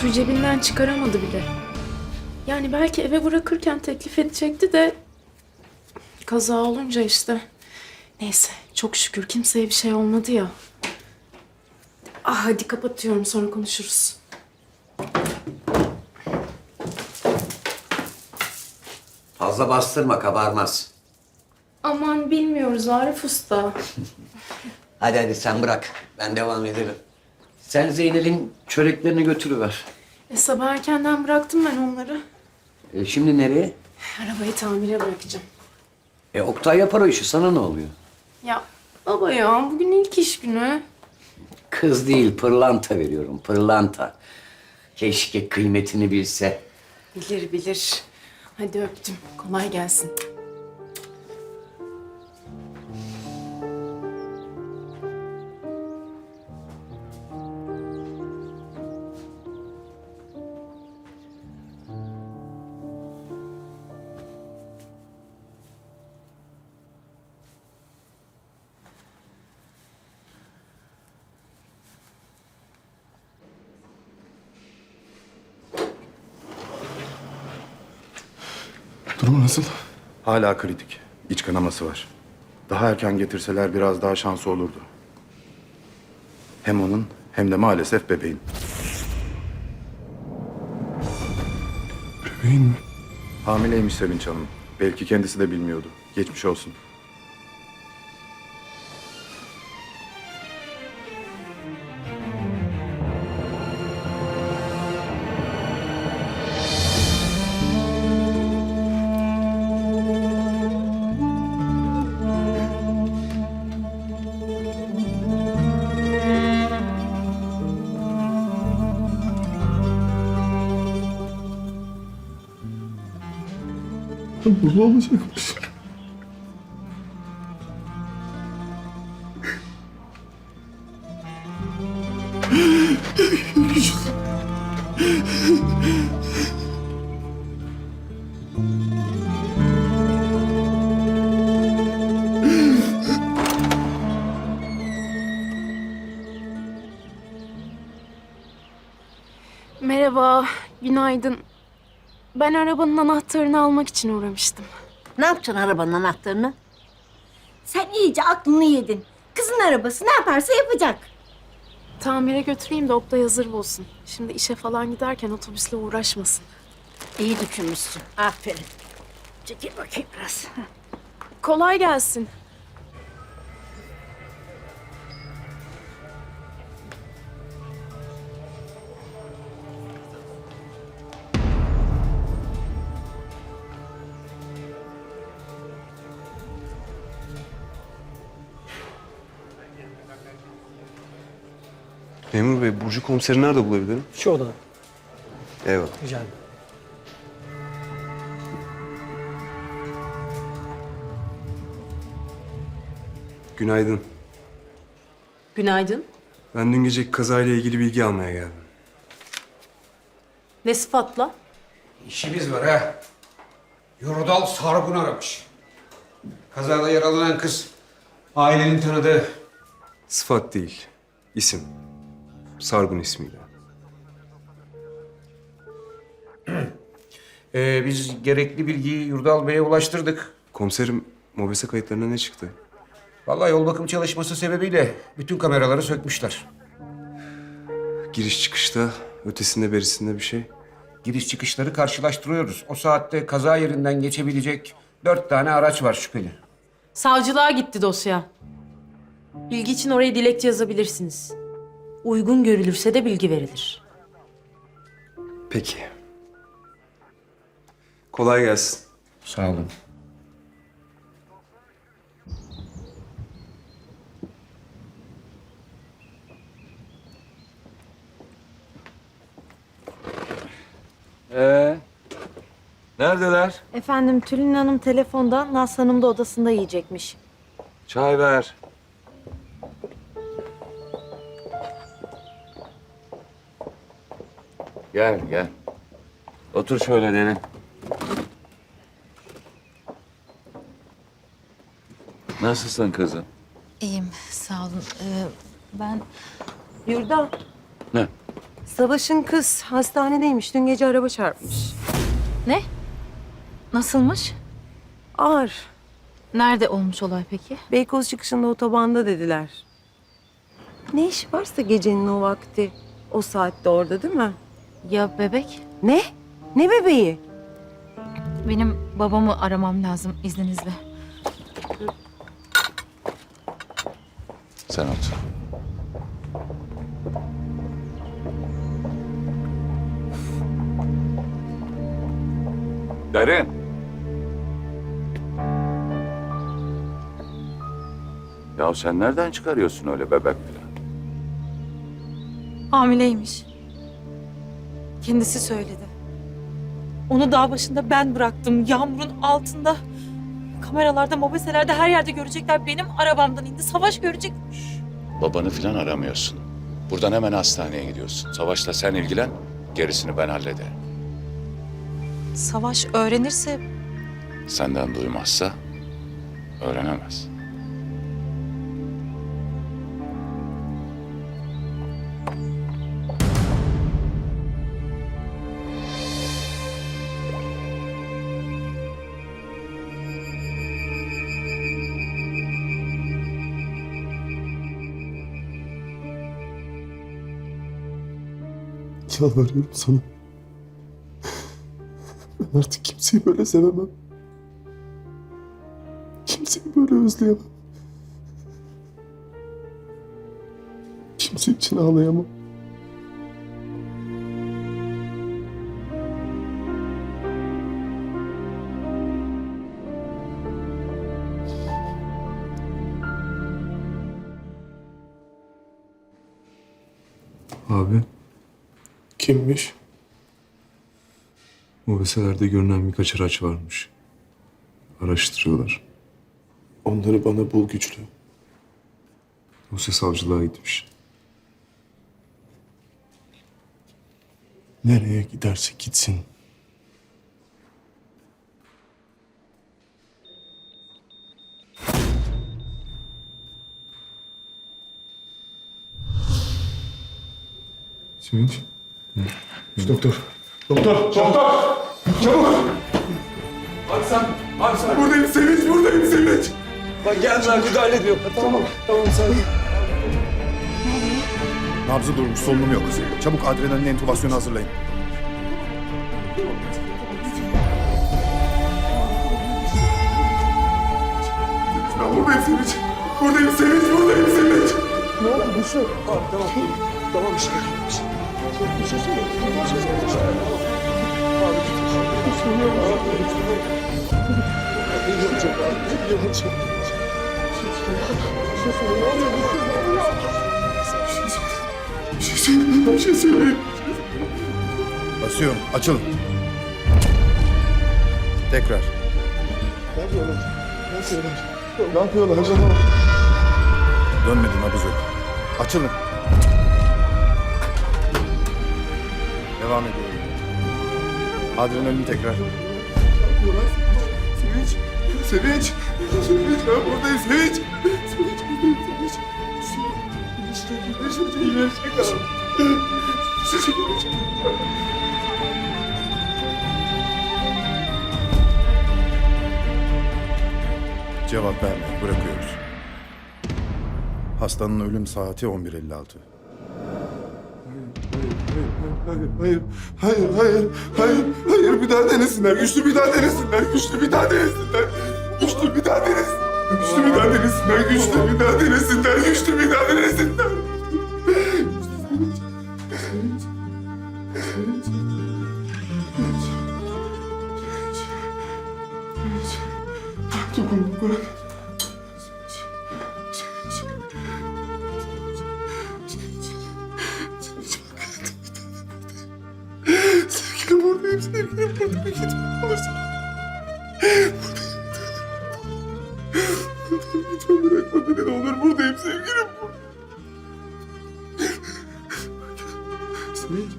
notu cebinden çıkaramadı bile. Yani belki eve bırakırken teklif edecekti de... Kaza olunca işte. Neyse çok şükür kimseye bir şey olmadı ya. Ah hadi kapatıyorum sonra konuşuruz. Fazla bastırma kabarmaz. Aman bilmiyoruz Arif Usta. Hadi hadi sen bırak. Ben devam ederim. Sen Zeynel'in çöreklerini götürüver. E, sabah erkenden bıraktım ben onları. E, şimdi nereye? Arabayı tamire bırakacağım. E Oktay yapar o işi. Sana ne oluyor? Ya baba ya bugün ilk iş günü. Kız değil pırlanta veriyorum. Pırlanta. Keşke kıymetini bilse. Bilir bilir. Hadi öptüm. Kolay gelsin. Durumu nasıl? Hala kritik. İç kanaması var. Daha erken getirseler biraz daha şansı olurdu. Hem onun hem de maalesef bebeğin. Bebeğin mi? Hamileymiş Sevinç Hanım. Belki kendisi de bilmiyordu. Geçmiş olsun. Baba olacakmış. Merhaba, günaydın. Ben arabanın anahtarını almak için uğramıştım. Ne yapacaksın arabanın anahtarını? Sen iyice aklını yedin. Kızın arabası ne yaparsa yapacak. Tamire götüreyim de Oktay hazır olsun. Şimdi işe falan giderken otobüsle uğraşmasın. İyi düşünmüşsün. Aferin. Çekil bakayım biraz. Kolay gelsin. Memur Bey, Burcu komiseri nerede bulabilirim? Şu odada. Eyvallah. Rica ederim. Günaydın. Günaydın. Ben dün gece kazayla ilgili bilgi almaya geldim. Ne sıfatla? İşimiz var ha. Yorodal Sargun aramış. Kazada yaralanan kız ailenin tanıdığı. Sıfat değil, isim. Sargun ismiyle. Ee, biz gerekli bilgiyi Yurdal Bey'e ulaştırdık. Komiserim, mobese kayıtlarına ne çıktı? Vallahi yol bakım çalışması sebebiyle bütün kameraları sökmüşler. Giriş çıkışta, ötesinde berisinde bir şey. Giriş çıkışları karşılaştırıyoruz. O saatte kaza yerinden geçebilecek dört tane araç var şüpheli. Savcılığa gitti dosya. Bilgi için oraya dilekçe yazabilirsiniz. Uygun görülürse de bilgi verilir. Peki. Kolay gelsin. Sağ olun. Ee, neredeler? Efendim Tülin Hanım telefonda, Naz Hanım da odasında yiyecekmiş. Çay ver. Gel, gel. Otur şöyle derin. Nasılsın kızım? İyiyim, sağ olun. Ee, ben Yurda, Ne? Savaş'ın kız hastanedeymiş. Dün gece araba çarpmış. Ne? Nasılmış? Ağır. Nerede olmuş olay peki? Beykoz çıkışında otobanda dediler. Ne işi varsa gecenin o vakti. O saatte orada değil mi? Ya bebek? Ne? Ne bebeği? Benim babamı aramam lazım izninizle. Sen otur. Derin. Ya sen nereden çıkarıyorsun öyle bebek falan? Hamileymiş. Kendisi söyledi. Onu dağ başında ben bıraktım. Yağmurun altında. Kameralarda, mobeselerde her yerde görecekler. Benim arabamdan indi. Savaş görecek. Babanı falan aramıyorsun. Buradan hemen hastaneye gidiyorsun. Savaş'la sen ilgilen, gerisini ben hallederim. Savaş öğrenirse Senden duymazsa öğrenemez. Yalvarıyorum sana. Ben artık kimseyi böyle sevemem. Kimseyi böyle özleyemem. Kimse için ağlayamam. Kimmiş? mobeselerde görünen birkaç araç varmış. Araştırıyorlar. Onları bana bul güçlü. Dosya savcılığa gitmiş. Nereye giderse gitsin. Sevinç. Doktor. Doktor. Doktor. Çabuk. Abi sen, abi sen. Buradayım Sevinç. Buradayım Sevinç. Bak geldiler müdahale ediyor. Tamam. Tamam sen. Nabzı durmuş, solunum yok. Çabuk adrenalin entübasyonu hazırlayın. Ben buradayım Sevinç. Buradayım Sevinç. Buradayım Sevinç. Ne oldu? Yok. Tamam, tamam. Tamam bir Basıyorum, açılın. Tekrar. Ne yapıyorlar? Ne yapıyorlar? Ne yapıyorlar acaba? Dönmedi nabız yok. Açılın. Devam ediyorum. Adrenalin tekrar. Sevinç. Sevinç. Sevinç. Ben buradayım Sevinç. Sevinç buradayım Sevinç. İyileşecek. İyileşecek. İyileşecek abi. İyileşecek. İyileşecek. Cevap vermeyin, bırakıyoruz. Hastanın ölüm saati 11.56. Hayır, hayır, hayır, hayır, hayır, hayır, bir daha denesinler, güçlü bir daha denesinler, güçlü bir daha denesinler, güçlü bir daha denesinler, güçlü bir daha denesinler, güçlü bir daha denesinler, güçlü bir daha denesinler. Tamam, bırak. Sevgilim buradayım, sevgilim buradayım. Gitme olursa. Lütfen bırakma beni ne olur. Buradayım sevgilim. Sevinç.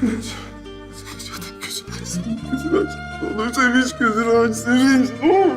Sevinç. Sevinç hadi gözünü aç. Sevinç gözünü aç. Ne olur Sevinç gözünü aç. Sevinç. Ne olur